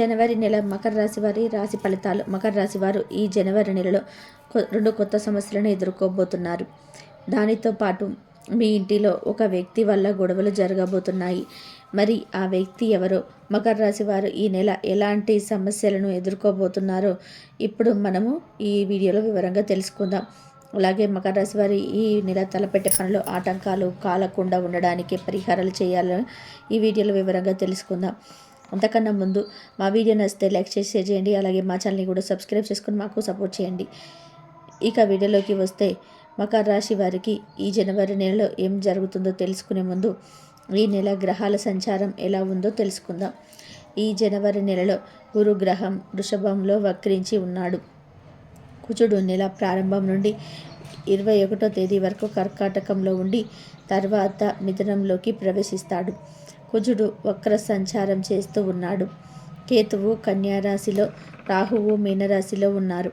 జనవరి నెల మకర రాశి వారి రాశి ఫలితాలు. మకర రాశి వారు ఈ జనవరి నెలలో రెండు కొత్త సమస్యలను ఎదుర్కోబోతున్నారు. దానితో పాటు మీ ఇంటిలో ఒక వ్యక్తి వల్ల గొడవలు జరగబోతున్నాయి. మరి ఆ వ్యక్తి ఎవరో మకర రాశి వారు ఈ నెల ఎలాంటి సమస్యలను ఎదుర్కోబోతున్నారో ఇప్పుడు మనము ఈ వీడియోలో వివరంగా తెలుసుకుందాం. అలాగే మకర రాశి వారి ఈ నెల తలపెట్టే పనులు ఆటంకాలు కాలకుండా ఉండడానికి పరిహారాలు చేయాలని ఈ వీడియోలో వివరంగా తెలుసుకుందాం. అంతకన్నా ముందు మా వీడియో నచ్చితే లైక్ చేసి షేర్ చేయండి. అలాగే మా ఛానల్ని కూడా సబ్స్క్రైబ్ చేసుకుని మాకు సపోర్ట్ చేయండి. ఇక వీడియోలోకి వస్తే మకర రాశి వారికి ఈ జనవరి నెలలో ఏం జరుగుతుందో తెలుసుకునే ముందు ఈ నెల గ్రహాల సంచారం ఎలా ఉందో తెలుసుకుందాం. ఈ జనవరి నెలలో గురు గ్రహం వృషభంలో వక్రించి ఉన్నాడు. కుచుడు నెల ప్రారంభం నుండి ఇరవై ఒకటో తేదీ వరకు కర్కాటకంలో ఉండి తర్వాత మిథునంలోకి ప్రవేశిస్తాడు. కుజుడు వక్ర సంచారం చేస్తూ ఉన్నాడు. కేతువు కన్యారాశిలో రాహువు మీనరాశిలో ఉన్నారు.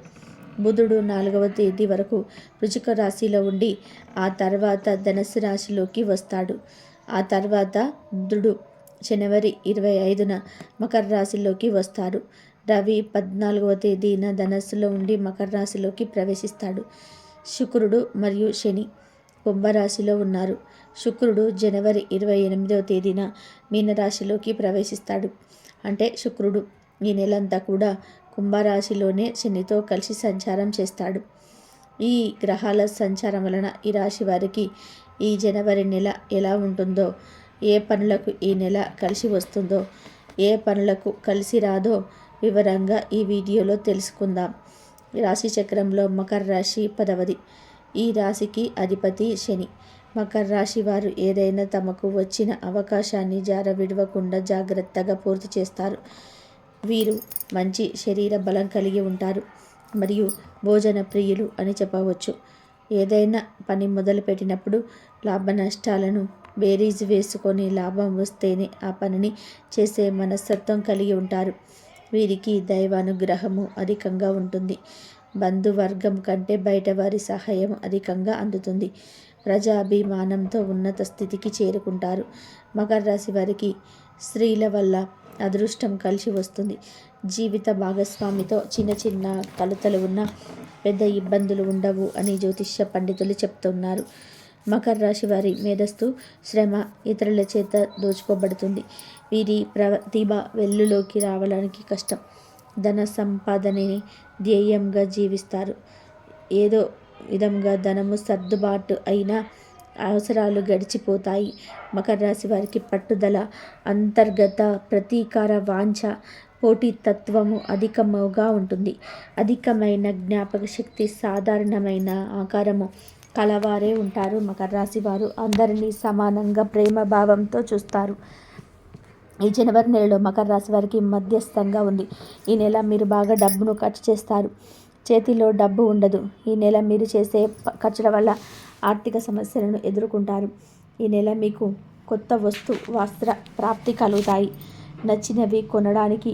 బుధుడు నాలుగవ తేదీ వరకు వృచిక రాశిలో ఉండి ఆ తర్వాత ధనస్సు రాశిలోకి వస్తాడు. ఆ తర్వాత బుధుడు జనవరి ఇరవై ఐదున మకర రాశిలోకి వస్తారు రవి పద్నాలుగవ తేదీన ధనస్సులో ఉండి మకర రాశిలోకి ప్రవేశిస్తాడు. శుక్రుడు మరియు శని కుంభరాశిలో ఉన్నారు. శుక్రుడు జనవరి ఇరవై ఎనిమిదవ తేదీన మీనరాశిలోకి ప్రవేశిస్తాడు. అంటే శుక్రుడు ఈ నెలంతా కూడా కుంభరాశిలోనే శనితో కలిసి సంచారం చేస్తాడు. ఈ గ్రహాల సంచారం వలన ఈ రాశి వారికి ఈ జనవరి నెల ఎలా ఉంటుందో ఏ పనులకు ఈ నెల కలిసి వస్తుందో ఏ పనులకు కలిసి రాదో వివరంగా ఈ వీడియోలో తెలుసుకుందాం. రాశి చక్రంలో మకర రాశి పదవది. ఈ రాశికి అధిపతి శని. మకర రాశి వారు ఏదైనా తమకు వచ్చిన అవకాశాన్ని జార విడవకుండా జాగ్రత్తగా పూర్తి చేస్తారు. వీరు మంచి శరీర బలం కలిగి ఉంటారు మరియు భోజన ప్రియులు అని చెప్పవచ్చు. ఏదైనా పని మొదలుపెట్టినప్పుడు లాభ నష్టాలను బేరీజ్ వేసుకొని లాభం వస్తేనే ఆ పనిని చేసే మనస్తత్వం కలిగి ఉంటారు. వీరికి దైవానుగ్రహము అధికంగా ఉంటుంది. బంధువర్గం కంటే బయట వారి సహాయం అధికంగా అందుతుంది. ప్రజాభిమానంతో ఉన్నత స్థితికి చేరుకుంటారు. మకర రాశి వారికి స్త్రీల వల్ల అదృష్టం కలిసి వస్తుంది. జీవిత భాగస్వామితో చిన్న చిన్న కలతలు ఉన్న పెద్ద ఇబ్బందులు ఉండవు అని జ్యోతిష్య పండితులు చెప్తున్నారు. మకర రాశి వారి మేధస్సు శ్రమ ఇతరుల చేత దోచుకోబడుతుంది. వీరి ప్రతిభ వెల్లులోకి రావడానికి కష్టం. ధన సంపాదనని ధ్యేయంగా జీవిస్తారు. ఏదో విధంగా ధనము సర్దుబాటు అయిన అవసరాలు గడిచిపోతాయి. మకర రాశి వారికి పట్టుదల అంతర్గత ప్రతీకార వాంఛ పోటీతత్వము అధికముగా ఉంటుంది. అధికమైన జ్ఞాపక శక్తి సాధారణమైన ఆకారము కలవారే ఉంటారు. మకర రాశి వారు అందరినీ సమానంగా ప్రేమ భావంతో చూస్తారు. ఈ జనవరి నెలలో మకర రాశి వారికి మధ్యస్థంగా ఉంది. ఈ నెల మీరు బాగా డబ్బును ఖర్చు చేస్తారు. చేతిలో డబ్బు ఉండదు. ఈ నెల మీరు చేసే ఖర్చుల వల్ల ఆర్థిక సమస్యలను ఎదుర్కొంటారు. ఈ నెల మీకు కొత్త వస్తు వస్త్ర ప్రాప్తి కలుగుతాయి. నచ్చినవి కొనడానికి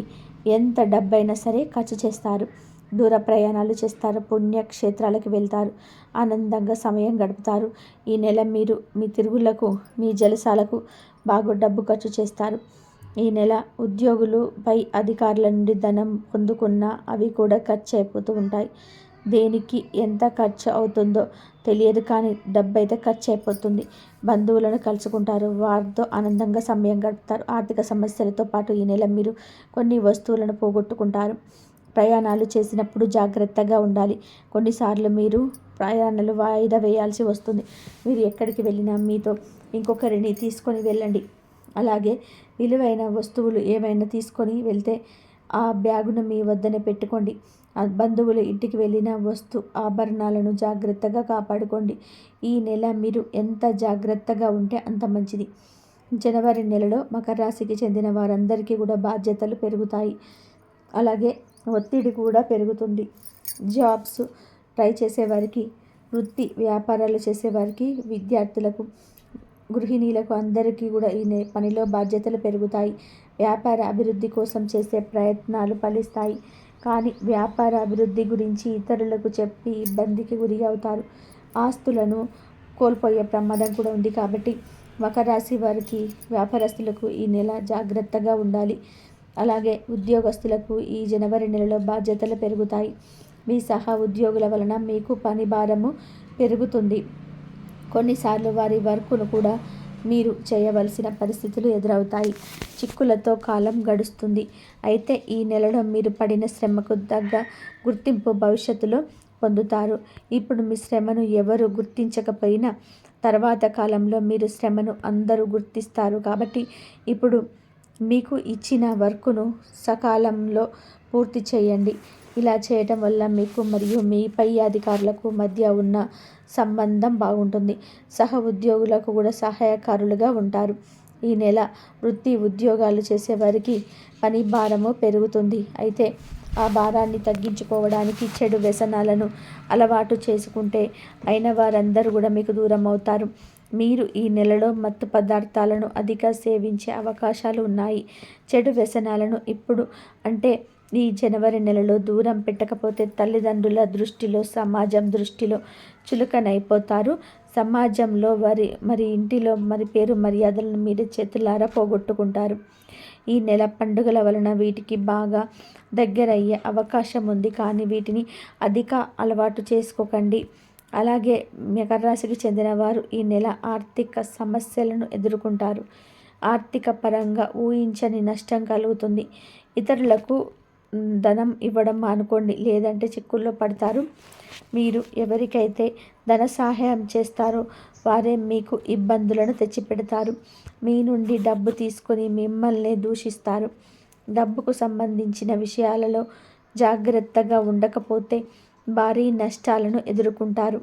ఎంత డబ్బైనా సరే ఖర్చు చేస్తారు. దూర ప్రయాణాలు చేస్తారు పుణ్యక్షేత్రాలకు వెళ్తారు ఆనందంగా సమయం గడుపుతారు. ఈ నెల మీరు మీ తిరుగులకు మీ జలసాలకు బాగా డబ్బు ఖర్చు చేస్తారు. ఈ నెల ఉద్యోగులు పై అధికారుల నుండి ధనం పొందుకున్నా అవి కూడా ఖర్చు అయిపోతూ ఉంటాయి. దేనికి ఎంత ఖర్చు అవుతుందో తెలియదు కానీ డబ్బు అయితే ఖర్చు అయిపోతుంది బంధువులను కలుసుకుంటారు వారితో ఆనందంగా సమయం గడుపుతారు. ఆర్థిక సమస్యలతో పాటు ఈ నెల మీరు కొన్ని వస్తువులను పోగొట్టుకుంటారు. ప్రయాణాలు చేసినప్పుడు జాగ్రత్తగా ఉండాలి. కొన్నిసార్లు మీరు ప్రయాణాలు వాయిదా వేయాల్సి వస్తుంది. మీరు ఎక్కడికి వెళ్ళినా మీతో ఇంకొకరిని తీసుకొని వెళ్ళండి. అలాగే విలువైన వస్తువులు ఏమైనా తీసుకొని వెళ్తే ఆ బ్యాగును మీ వద్దనే పెట్టుకోండి. బంధువులు ఇంటికి వెళ్ళిన వస్తు ఆభరణాలను జాగ్రత్తగా కాపాడుకోండి. ఈ నెల మీరు ఎంత జాగ్రత్తగా ఉంటే అంత మంచిది. జనవరి నెలలో మకర రాశికి చెందిన వారందరికీ కూడా బాధ్యతలు పెరుగుతాయి. అలాగే ఒత్తిడి కూడా పెరుగుతుంది. జాబ్స్ ట్రై చేసేవారికి వృత్తి వ్యాపారాలు చేసేవారికి విద్యార్థులకు గృహిణీలకు అందరికీ కూడా ఈ పనిలో బాధ్యతలు పెరుగుతాయి. వ్యాపార అభివృద్ధి కోసం చేసే ప్రయత్నాలు ఫలిస్తాయి. కానీ వ్యాపార అభివృద్ధి గురించి ఇతరులకు చెప్పి ఇబ్బందికి గురి అవుతారు. ఆస్తులను కోల్పోయే ప్రమాదం కూడా ఉంది కాబట్టి ఒక రాశి వారికి వ్యాపారస్తులకు ఈ నెల జాగ్రత్తగా ఉండాలి. అలాగే ఉద్యోగస్తులకు ఈ జనవరి నెలలో బాధ్యతలు పెరుగుతాయి. మీ సహా ఉద్యోగుల వలన మీకు పని భారము పెరుగుతుంది. కొన్నిసార్లు వారి వర్కును కూడా మీరు చేయవలసిన పరిస్థితులు ఎదురవుతాయి. చిక్కులతో కాలం గడుస్తుంది. అయితే ఈ నెలలో మీరు పడిన శ్రమకు తగ్గ గుర్తింపు భవిష్యత్తులో పొందుతారు. ఇప్పుడు మీ శ్రమను ఎవరు గుర్తించకపోయినా తర్వాత కాలంలో మీరు శ్రమను అందరూ గుర్తిస్తారు కాబట్టి ఇప్పుడు మీకు ఇచ్చిన వర్కును సకాలంలో పూర్తి చేయండి. ఇలా చేయటం వల్ల మీకు మరియు మీ పై అధికారులకు మధ్య ఉన్న సంబంధం బాగుంటుంది. సహ ఉద్యోగులకు కూడా సహాయకారులుగా ఉంటారు. ఈ నెల వృత్తి ఉద్యోగాలు చేసేవారికి పని భారము పెరుగుతుంది. అయితే ఆ భారాన్ని తగ్గించుకోవడానికి చెడు వ్యసనాలను అలవాటు చేసుకుంటే అయిన వారందరూ కూడా మీకు దూరం అవుతారు. మీరు ఈ నెలలో మత్తు పదార్థాలను అధిక సేవించే అవకాశాలు ఉన్నాయి. చెడు వ్యసనాలను ఇప్పుడు అంటే ఈ జనవరి నెలలో దూరం పెట్టకపోతే తల్లిదండ్రుల దృష్టిలో సమాజం దృష్టిలో చులకనైపోతారు. సమాజంలో వారి మరి ఇంటిలో మరి పేరు మర్యాదలను మీరు చేతులారా పోగొట్టుకుంటారు. ఈ నెల పండుగల వలన వీటికి బాగా దగ్గరయ్యే అవకాశం ఉంది. కానీ వీటిని అధిక అలవాటు చేసుకోకండి. అలాగే మకరరాశికి చెందినవారు చెందిన వారు ఈ నెల ఆర్థిక సమస్యలను ఎదుర్కొంటారు. ఆర్థిక పరంగా ఊహించని నష్టం కలుగుతుంది. ఇతరులకు ధనం ఇవ్వడం మానుకోండి. లేదంటే చిక్కుల్లో పడతారు. మీరు ఎవరికైతే ధన సహాయం చేస్తారో వారే మీకు ఇబ్బందులను తెచ్చిపెడతారు. మీ నుండి డబ్బు తీసుకొని మిమ్మల్ని దూషిస్తారు. డబ్బుకు సంబంధించిన విషయాలలో జాగ్రత్తగా ఉండకపోతే భారీ నష్టాలను ఎదుర్కొంటారు.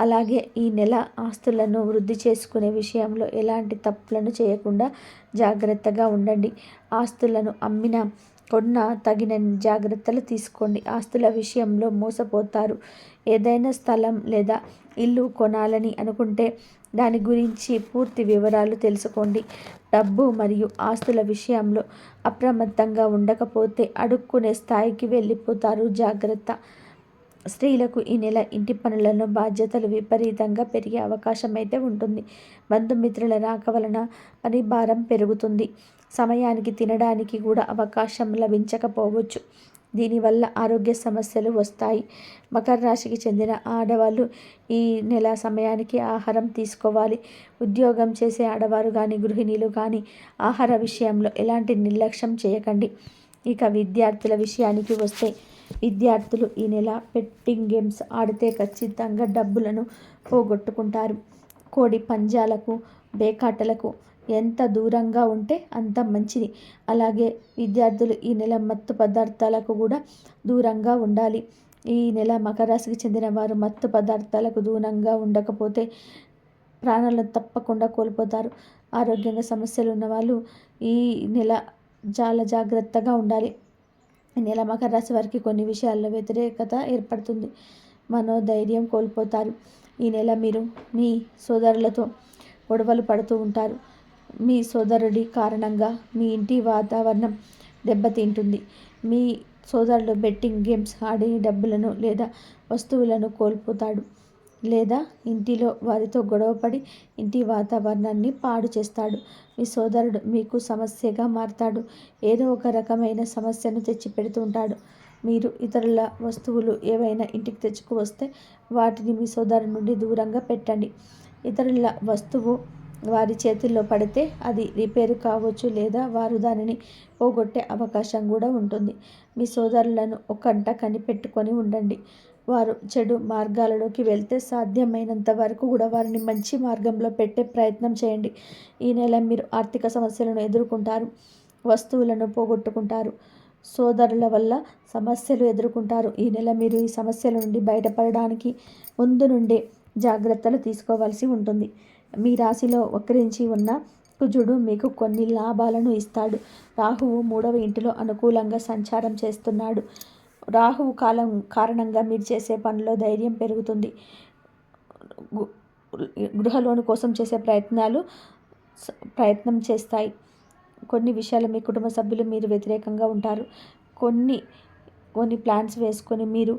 అలాగే ఈ నెల ఆస్తులను వృద్ధి చేసుకునే విషయంలో ఎలాంటి తప్పులను చేయకుండా జాగ్రత్తగా ఉండండి. ఆస్తులను అమ్మిన కొన్న తగిన జాగ్రత్తలు తీసుకోండి. ఆస్తుల విషయంలో మోసపోతారు. ఏదైనా స్థలం లేదా ఇల్లు కొనాలని అనుకుంటే దాని గురించి పూర్తి వివరాలు తెలుసుకోండి. డబ్బు మరియు ఆస్తుల విషయంలో అప్రమత్తంగా ఉండకపోతే అడుక్కునే స్థాయికి వెళ్ళిపోతారు. జాగ్రత్త. స్త్రీలకు ఈ నెల ఇంటి పనులను బాధ్యతలు విపరీతంగా పెరిగే అవకాశం అయితే ఉంటుంది. బంధుమిత్రుల రాక వలన పని భారం పెరుగుతుంది. సమయానికి తినడానికి కూడా అవకాశం లభించకపోవచ్చు. దీనివల్ల ఆరోగ్య సమస్యలు వస్తాయి. మకర రాశికి చెందిన ఆడవాళ్ళు ఈ నెల సమయానికి ఆహారం తీసుకోవాలి. ఉద్యోగం చేసే ఆడవారు కానీ గృహిణీలు కానీ ఆహార విషయంలో ఎలాంటి నిర్లక్ష్యం చేయకండి. ఇక విద్యార్థుల విషయానికి వస్తే విద్యార్థులు ఈ నెల పెట్టింగ్ గేమ్స్ ఆడితే ఖచ్చితంగా డబ్బులను పోగొట్టుకుంటారు. కోడి పంజాలకు బేకాటలకు ఎంత దూరంగా ఉంటే అంత మంచిది. అలాగే విద్యార్థులు ఈ నెల మత్తు పదార్థాలకు కూడా దూరంగా ఉండాలి. ఈ నెల మకర రాశికి చెందిన వారు మత్తు పదార్థాలకు దూరంగా ఉండకపోతే ప్రాణాలను తప్పకుండా కోల్పోతారు. ఆరోగ్యంగా సమస్యలు ఉన్నవాళ్ళు ఈ నెల చాలా జాగ్రత్తగా ఉండాలి. ఈ నెల మకర రాశి వారికి కొన్ని విషయాల్లో వ్యతిరేకత ఏర్పడుతుంది. మనోధైర్యం కోల్పోతారు. ఈ నెల మీరు మీ సోదరులతో గొడవలు పడుతూ ఉంటారు. మీ సోదరుడి కారణంగా మీ ఇంటి వాతావరణం దెబ్బతింటుంది. మీ సోదరుడు బెట్టింగ్ గేమ్స్ ఆడి డబ్బులను లేదా వస్తువులను కోల్పోతాడు లేదా ఇంటిలో వారితో గొడవపడి ఇంటి వాతావరణాన్ని పాడు చేస్తాడు. మీ సోదరుడు మీకు సమస్యగా మారతాడు. ఏదో ఒక రకమైన సమస్యను తెచ్చి పెడుతుంటాడు మీరు ఇతరుల వస్తువులు ఏవైనా ఇంటికి తెచ్చుకువస్తే వాటిని మీ సోదరు నుండి దూరంగా పెట్టండి. ఇతరుల వస్తువు వారి చేతుల్లో పడితే అది రిపేరు కావచ్చు లేదా వారు దానిని పోగొట్టే అవకాశం కూడా ఉంటుంది. మీ సోదరులను ఒకంట కనిపెట్టుకొని ఉండండి. వారు చెడు మార్గాలలోకి వెళ్తే సాధ్యమైనంత వరకు కూడా వారిని మంచి మార్గంలో పెట్టే ప్రయత్నం చేయండి. ఈ నెల మీరు ఆర్థిక సమస్యలను ఎదుర్కొంటారు వస్తువులను పోగొట్టుకుంటారు సోదరుల వల్ల సమస్యలు ఎదుర్కొంటారు. ఈ నెల మీరు ఈ సమస్యల నుండి బయటపడడానికి ముందు నుండే జాగ్రత్తలు తీసుకోవాల్సి ఉంటుంది. మీ రాశిలో వక్రించి ఉన్న కుజుడు మీకు కొన్ని లాభాలను ఇస్తాడు. రాహువు మూడవ ఇంటిలో అనుకూలంగా సంచారం చేస్తున్నాడు. రాహువు కాలం కారణంగా మీరు చేసే పనిలో ధైర్యం పెరుగుతుంది. గృహ లోను కోసం చేసే ప్రయత్నాలు ప్రయత్నం చేస్తాయి. కొన్ని విషయాలు మీ కుటుంబ సభ్యులు మీరు వ్యతిరేకంగా ఉంటారు. కొన్ని కొన్ని ప్లాన్స్ వేసుకొని మీరు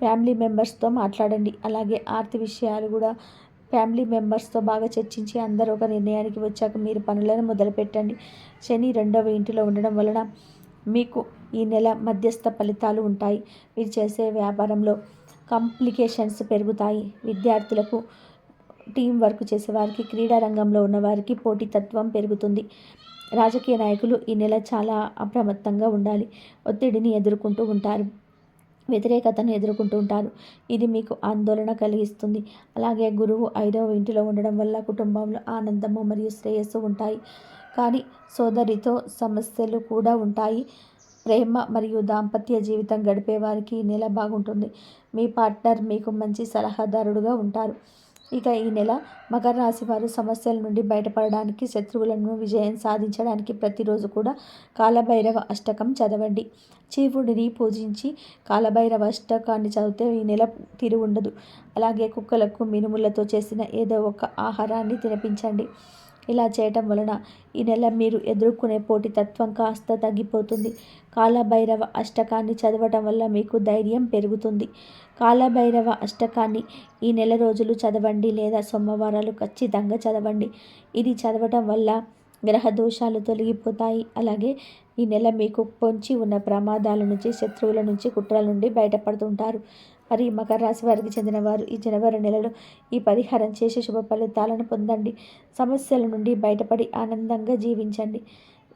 ఫ్యామిలీ మెంబర్స్తో మాట్లాడండి. అలాగే ఆర్థిక విషయాలు కూడా ఫ్యామిలీ మెంబర్స్తో బాగా చర్చించి అందరూ ఒక నిర్ణయానికి వచ్చాక మీరు పనులను మొదలుపెట్టండి. శని రెండవ ఇంటిలో ఉండడం వలన మీకు ఈ నెల మధ్యస్థ ఫలితాలు ఉంటాయి. మీరు చేసే వ్యాపారంలో కాంప్లికేషన్స్ పెరుగుతాయి. విద్యార్థులకు టీం వర్క్ చేసేవారికి క్రీడా రంగంలో ఉన్నవారికి పోటీతత్వం పెరుగుతుంది. రాజకీయ నాయకులు ఈ నెల చాలా అప్రమత్తంగా ఉండాలి. ఒత్తిడిని ఎదుర్కొంటూ ఉంటారు. వ్యతిరేకతను ఎదుర్కొంటూ ఉంటారు. ఇది మీకు ఆందోళన కలిగిస్తుంది. అలాగే గురువు ఐదవ ఇంటిలో ఉండడం వల్ల కుటుంబంలో ఆనందము మరియు శ్రేయస్సు ఉంటాయి. కానీ సోదరితో సమస్యలు కూడా ఉంటాయి. ప్రేమ మరియు దాంపత్య జీవితం గడిపే వారికి నెల బాగుంటుంది. మీ పార్ట్నర్ మీకు మంచి సలహాదారుడుగా ఉంటారు. ఇక ఈ నెల మకర రాశి వారు సమస్యల నుండి బయటపడడానికి శత్రువులను విజయం సాధించడానికి ప్రతిరోజు కూడా కాలభైరవ అష్టకం చదవండి. శివుడిని పూజించి కాలభైరవ అష్టకాన్ని చదివితే ఈ నెల తీరు ఉండదు. అలాగే కుక్కలకు మినుములతో చేసిన ఏదో ఒక ఆహారాన్ని తినిపించండి. ఇలా చేయటం వలన ఈ నెల మీరు ఎదుర్కొనే పోటీతత్వం కాస్త తగ్గిపోతుంది. కాలభైరవ అష్టకాన్ని చదవటం వల్ల మీకు ధైర్యం పెరుగుతుంది. కాలభైరవ అష్టకాన్ని ఈ నెల రోజులు చదవండి లేదా సోమవారాలు ఖచ్చితంగా చదవండి. ఇది చదవటం వల్ల గ్రహ దోషాలు తొలగిపోతాయి. అలాగే ఈ నెల మీకు పొంచి ఉన్న ప్రమాదాల నుంచి శత్రువుల నుంచి కుట్రల నుండి బయటపడుతుంటారు. మరి మకర రాశి వారికి చెందిన వారు ఈ జనవరి నెలలో ఈ పరిహారం చేసే శుభ ఫలితాలను పొందండి. సమస్యల నుండి బయటపడి ఆనందంగా జీవించండి.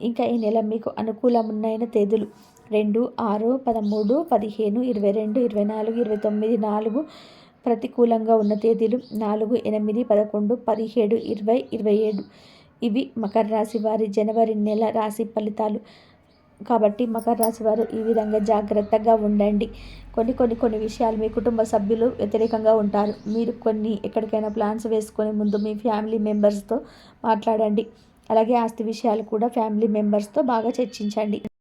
ఇంకా ఈ నెల మీకు అనుకూలమున్నైన తేదీలు రెండు ఆరు పదమూడు పదిహేను ఇరవై రెండు ఇరవై నాలుగు ఇరవై తొమ్మిది నాలుగు ప్రతికూలంగా ఉన్న తేదీలు నాలుగు ఎనిమిది పదకొండు పదిహేడు ఇరవై ఇరవై ఏడు. ఇవి మకర రాశి వారి జనవరి నెల రాశి ఫలితాలు. కాబట్టి మకర రాశి వారు ఈ విధంగా జాగ్రత్తగా ఉండండి. కొన్ని కొన్ని కొన్ని విషయాలు మీ కుటుంబ సభ్యులు వ్యతిరేకంగా ఉంటారు. మీరు కొన్ని ఎక్కడికైనా ప్లాన్స్ వేసుకొని ముందు మీ ఫ్యామిలీ మెంబర్స్తో మాట్లాడండి. అలాగే ఆస్తి విషయాలు కూడా ఫ్యామిలీ మెంబర్స్తో బాగా చర్చించండి.